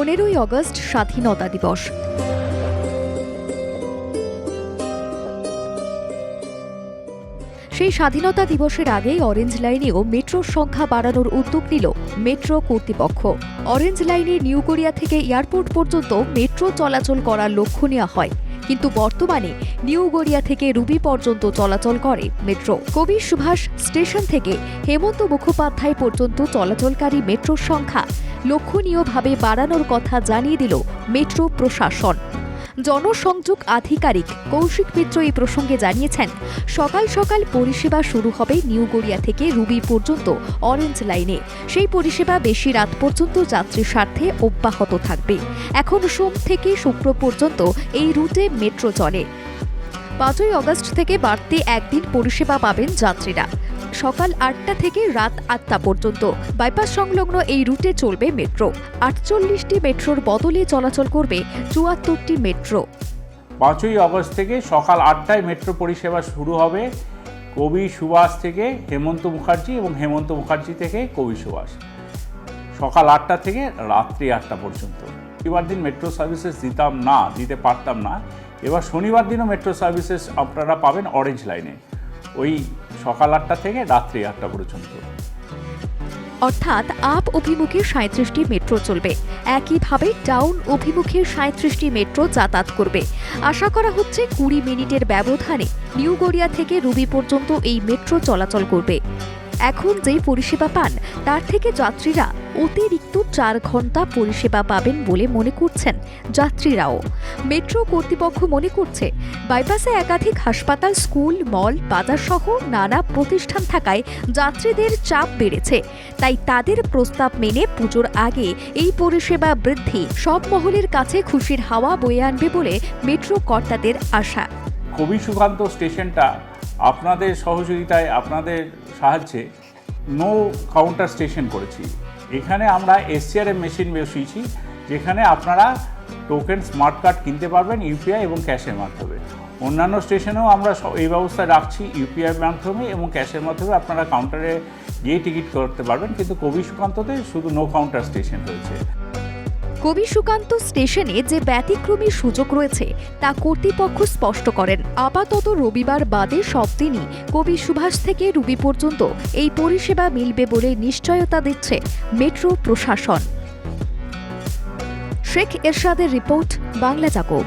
পনেরোই অগস্ট স্বাধীনতা দিবস। সেই স্বাধীনতা দিবসের আগেই অরেঞ্জ লাইনেও মেট্রোর সংখ্যা বাড়ানোর উদ্যোগ নিল মেট্রো কর্তৃপক্ষ। অরেঞ্জ লাইনে নিউ কোরিয়া থেকে এয়ারপোর্ট পর্যন্ত মেট্রো চলাচল করার লক্ষ্য নেওয়া হয়। কিন্তু বর্তমানে নিউ গড়িয়া থেকে রুবি পর্যন্ত চলাচল করে মেট্রো। কবি সুভাষ স্টেশন থেকে হেমন্ত মুখোপাধ্যায় পর্যন্ত চলাচলকারী মেট্রোর সংখ্যা লক্ষণীয়ভাবে বাড়ানোর কথা জানিয়ে দিল মেট্রো প্রশাসন। জনসংযোগ আধিকারিক কৌশিক মিত্র এই প্রসঙ্গে জানিয়েছেন, সকাল সকাল পরিষেবা শুরু হবে নিউ গড়িয়া থেকে রুবি পর্যন্ত অরেঞ্জ লাইনে। সেই পরিষেবা বেশি রাত পর্যন্ত যাত্রীর স্বার্থে অব্যাহত থাকবে। এখন সোম থেকে শুক্র পর্যন্ত এই রুটে মেট্রো চলে। পাঁচই অগস্ট থেকে বাড়তি একদিন পরিষেবা পাবেন যাত্রীরা। সকাল আটটা থেকে রাত আটটা পর্যন্ত। বাইপাস সংলগ্ন এই রুটে চলবে মেট্রো। আটচল্লিশটি মেট্রোর বদলে চলাচল করবে চুয়াত্তরটি মেট্রো। পাঁচই আগস্ট থেকে সকাল আটটায় মেট্রো পরিষেবা শুরু হবে কবি সুভাষ থেকে হেমন্ত মুখার্জি এবং হেমন্ত মুখার্জি থেকে কবি সুভাষ। সকাল আটটা থেকে রাত্রি আটটা পর্যন্ত। শনিবার দিন মেট্রো সার্ভিসেস দিতাম না, দিতে পারতাম না। এবার শনিবার দিনও মেট্রো সার্ভিসেস আপনারা পাবেন অরেঞ্জ লাইনে। ওই সকাল আটটা থেকে রাত্রি আটটা পর্যন্ত। অর্থাৎ আপ অভিমুখে সাঁত্রিশটি মেট্রো চলবে। একইভাবে ডাউন অভিমুখে সাঁত্রিশটি মেট্রো যাতায়াত করবে। আশা করা হচ্ছে কুড়ি মিনিটের ব্যবধানে নিউ গড়িয়া থেকে রুবি পর্যন্ত এই মেট্রো চলাচল করবে। এখন যেই পরিষেবা পান, তার থেকে যাত্রীরা অতিরিক্ত চার ঘণ্টা পরিষেবা পাবেন বলে মনে করছেন যাত্রীরাও। মেট্রো কর্তৃপক্ষ মনে করছে, বাইপাসে একাধিক হাসপাতাল, স্কুল, মল বাজার সহ নানা প্রতিষ্ঠান থাকায় যাত্রীদের চাপ বেড়েছে। তাই তাদের প্রস্তাব মেনে পুজোর আগে এই পরিষেবা বৃদ্ধি সব মহলের কাছে খুশির হাওয়া বয়ে আনবে বলে মেট্রো কর্তাদের আশা। কবি সুকান্ত স্টেশনটা আপনাদের সহযোগিতায়, আপনাদের সাহায্যে নো কাউন্টার স্টেশন করেছি। এখানে আমরা এসসিআরএম মেশিন বসিয়েছি, যেখানে আপনারা টোকেন স্মার্ট কার্ড কিনতে পারবেন ইউপিআই এবং ক্যাশের মাধ্যমে। অন্যান্য স্টেশনেও আমরা এই ব্যবস্থা রাখছি ইউপিআই মাধ্যমে এবং ক্যাশের মাধ্যমে আপনারা কাউন্টারে গিয়ে টিকিট করতে পারবেন, কিন্তু কবি সুকান্ততে শুধু নো কাউন্টার স্টেশন রয়েছে। কবি সুকান্ত স্টেশনে যে ব্যতিক্রমী সুযোগ রয়েছে, তা কর্তৃপক্ষ স্পষ্ট করেন। আপাতত রবিবার বাদে সব দিনই কবি সুভাষ থেকে রুবি পর্যন্ত এই পরিষেবা মিলবে বলে নিশ্চয়তা দিচ্ছে মেট্রো প্রশাসন। শেখ এরশাদের রিপোর্ট, বাংলা জাগো